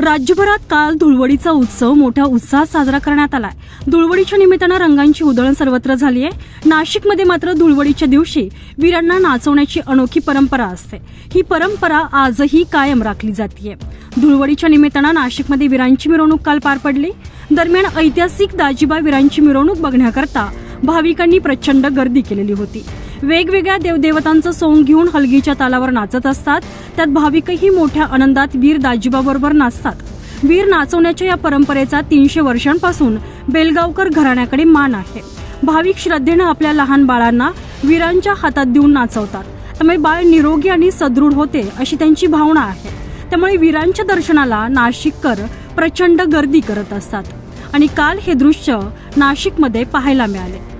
राज्यभरात काल धुळवडीचा उत्सव मोठ्या उत्साहात साजरा करण्यात आलाय. धुळवडीच्या निमित्तानं रंगांची उधळण सर्वत्र झाली आहे नाशिकमध्ये मात्र धुळवडीच्या दिवशी वीरांना नाचवण्याची अनोखी परंपरा असते. ही परंपरा आजही कायम राखली जाते धुळवडीच्या निमित्तानं नाशिकमध्ये वीरांची मिरवणूक काल पार पडली. दरम्यान ऐतिहासिक दाजीबा वीरांची मिरवणूक बघण्याकरता भाविकांनी प्रचंड गर्दी केलेली होती. वेगवेगळ्या देवदेवतांचं सोंग घेऊन हलगीच्या तालावर नाचत असतात. त्यात भाविकही मोठ्या आनंदात वीर दाजीबाबरोबर नाचतात. वीर नाचवण्याच्या या परंपरेचा तीनशे वर्षांपासून बेलगावकर घराण्याकडे मान आहे. भाविक श्रद्धेनं आपल्या लहान बाळांना वीरांच्या हातात देऊन नाचवतात. त्यामुळे बाळ निरोगी आणि सदृढ होते अशी त्यांची भावना आहे. त्यामुळे वीरांच्या दर्शनाला नाशिककर प्रचंड गर्दी करत असतात. आणि काल हे दृश्य नाशिकमध्ये पाहायला मिळाले.